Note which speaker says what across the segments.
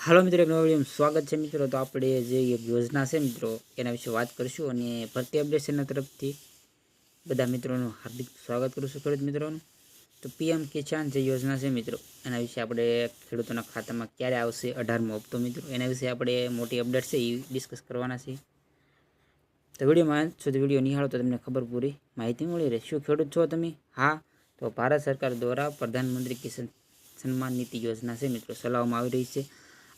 Speaker 1: હાલો મિત્રો, એક નવા વિડીયોમાં સ્વાગત છે મિત્રો. તો આપણે જે એક યોજના છે મિત્રો, એના વિશે વાત કરીશું અને ભરતી અપડેશનના તરફથી બધા મિત્રોનું હાર્દિક સ્વાગત કરું છું ખેડૂત મિત્રોનું. તો પીએમ કિસાન જે યોજના છે મિત્રો, એના વિશે આપણે ખેડૂતોના ખાતામાં ક્યારે આવશે અઢારમો હપ્તો મિત્રો, એના વિશે આપણે મોટી અપડેટ છે એ ડિસ્કસ કરવાના છે તો વિડીયોમાં સુધી વીડિયો નિહાળો તો તમને ખબર પૂરી માહિતી મળી રહે. શું ખેડૂત છો તમે? હા, તો ભારત સરકાર દ્વારા પ્રધાનમંત્રી કિસાન સન્માન નીતિ યોજના છે મિત્રો, ચલાવવામાં આવી રહી છે.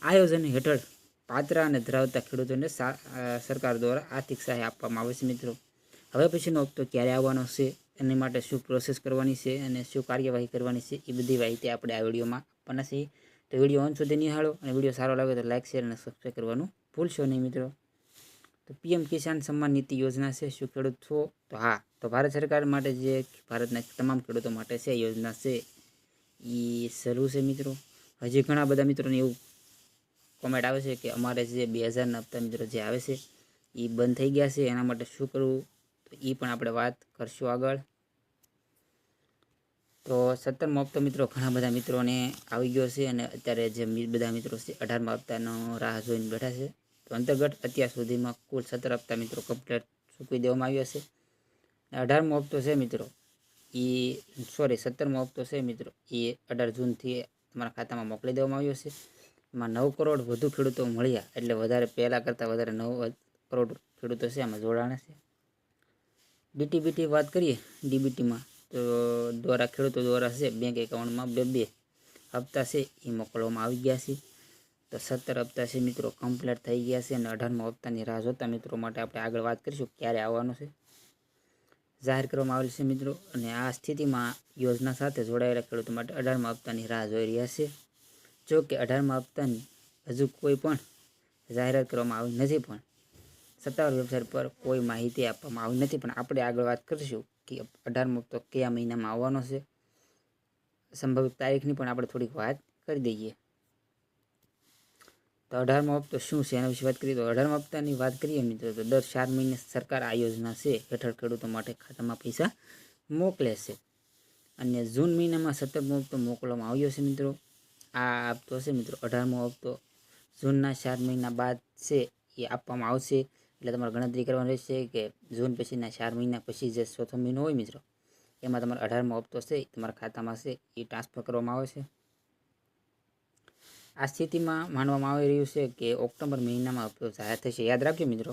Speaker 1: આ યોજના હેઠળ પાત્ર અને ધરાવતા ખેડૂતોને સરકાર દ્વારા આર્થિક સહાય આપવામાં આવે છે મિત્રો. હવે પછીનો હપ્તો ક્યારે આવવાનો છે, એની માટે શું પ્રોસેસ કરવાની છે અને શું કાર્યવાહી કરવાની છે, એ બધી માહિતી આપણે આ વિડીયોમાં આપવાના છીએ. તો વીડિયો અંત સુધી નિહાળો અને વીડિયો સારો લાગે તો લાઇક શેર અને સબસ્ક્રાઈબ કરવાનું ભૂલશો નહીં મિત્રો. તો પીએમ કિસાન સન્માન નીતિ યોજના છે, શું ખેડૂત છો? તો હા, તો ભારત સરકાર માટે જે ભારતના તમામ ખેડૂતો માટે છે યોજના છે એ શરૂ છે મિત્રો. હજી ઘણા બધા મિત્રોને એવું કોમેન્ટ આવે છે કે અમારે જે બે હજારના હપ્તા મિત્રો જે આવે છે એ બંધ થઈ ગયા છે. એના માટે શું કરવું? તો એ પણ આપણે વાત કરશું આગળ. તો સત્તરમો હપ્તો મિત્રો ઘણા બધા મિત્રોને આવી ગયો છે અને અત્યારે જે બધા મિત્રો છે, અઢારમા હપ્તાનો રાહ જોઈને બેઠા છે. તો અંતર્ગત અત્યાર સુધીમાં કુલ સત્તર હપ્તા મિત્રો કમ્પ્લેટ ચૂકવી દેવામાં આવ્યો છે. અઢારમો હપ્તો છે મિત્રો એ સોરી સત્તરમો હપ્તો છે મિત્રો એ અઢાર જૂનથી તમારા ખાતામાં મોકલી દેવામાં આવ્યો છે. એમાં નવ કરોડ વધુ ખેડૂતો મળ્યા એટલે વધારે પહેલાં કરતાં વધારે નવ કરોડ ખેડૂતો છે, આમાં જોડાણા છે. ડીટીબીટી વાત કરીએ ડીબીટીમાં તો દ્વારા ખેડૂતો દ્વારા છે બેંક એકાઉન્ટમાં બે બે હપ્તા છે, એ મોકલવામાં આવી ગયા છે. તો સત્તર હપ્તા છે મિત્રો કમ્પ્લીટ થઈ ગયા છે અને અઢારમા હપ્તાની રાહ જોતા મિત્રો માટે આપણે આગળ વાત કરીશું ક્યારે આવવાનું છે. જાહેર કરવામાં આવેલ છે મિત્રો, અને આ સ્થિતિમાં યોજના સાથે જોડાયેલા ખેડૂતો માટે અઢારમા હપ્તાની રાહ જોઈ રહ્યા છે. જો કે અઢારમા હપ્તાની હજુ કોઈ પણ જાહેરાત કરવામાં આવી નથી પણ સત્તાવાર વેબસાઇટ પર કોઈ માહિતી આપવામાં આવી નથી. પણ આપણે આગળ વાત કરીશું કે અઢારમો હપ્તો કયા મહિનામાં આવવાનો છે. સંભવિત તારીખની પણ આપણે થોડીક વાત કરી દઈએ. તો અઢારમો હપ્તો શું છે? એના વિશે વાત કરીએ તો અઢારમા હપ્તાની વાત કરીએ મિત્રો, તો દર ચાર મહિને સરકાર આ યોજના છે. હેઠળ ખેડૂતો માટે ખાતામાં પૈસા મોકલે છે. અને જૂન મહિનામાં સત્તરમો હપ્તો મોકલવામાં આવ્યો છે મિત્રો. આ હપ્તો છે મિત્રો, અઢારમો હપ્તો. જૂનના ચાર મહિના બાદ છે, એ આપવામાં આવશે. એટલે તમારે ગણતરી કરવાની રહેશે કે જૂન પછીના ચાર મહિના પછી જે ચોથો મહિનો હોય મિત્રો, એમાં તમારો અઢારમો હપ્તો છે તમારા ખાતામાં છે, એ ટ્રાન્સફર કરવામાં આવે છે. આ સ્થિતિમાં માનવામાં આવી રહ્યું છે કે ઓક્ટોબર મહિનામાં હપ્તો જાહેર થશે. યાદ રાખજો મિત્રો,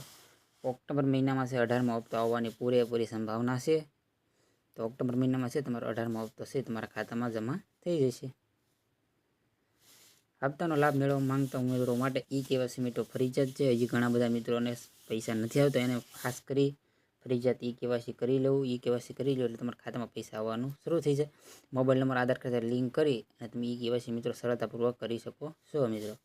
Speaker 1: ઓક્ટોબર મહિનામાં છે, અઢારમો હપ્તો આવવાની પૂરેપૂરી સંભાવના છે. તો ઓક્ટોબર મહિનામાં છે, તમારો અઢારમો હપ્તો છે તમારા ખાતામાં જમા થઈ જશે. હપ્તાનો લાભ મેળવવા માંગતા ઉમેદવારો માટે ઈ કેવાયસી મિત્રો ફરજિયાત છે. હજી ઘણા બધા મિત્રોને પૈસા નથી આવતા, એને ખાસ કરી ફરજિયાત ઈ કેવાયસી કરી લેવું, ઈ કેવાયસી કરી લો એટલે તમારા ખાતામાં પૈસા આવવાનું શરૂ થઈ જાય. Mobile number, Aadhaar card link કરી અને તમે ઈ કેવાયસી મિત્રો સરળતાપૂર્વક કરી શકો છો મિત્રો.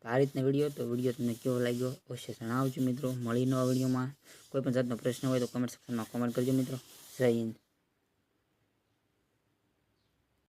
Speaker 1: તો આ રીતના વીડિયો તો વીડિયો તમને કેવો લાગ્યો અવશ્ય જણાવજો મિત્રો. મળી નવા વિડીયોમાં. કોઈ જાતનો પ્રશ્ન હોય તો કમેન્ટ સેક્શનમાં કોમેન્ટ કરજો મિત્રો. જય હિન્દ.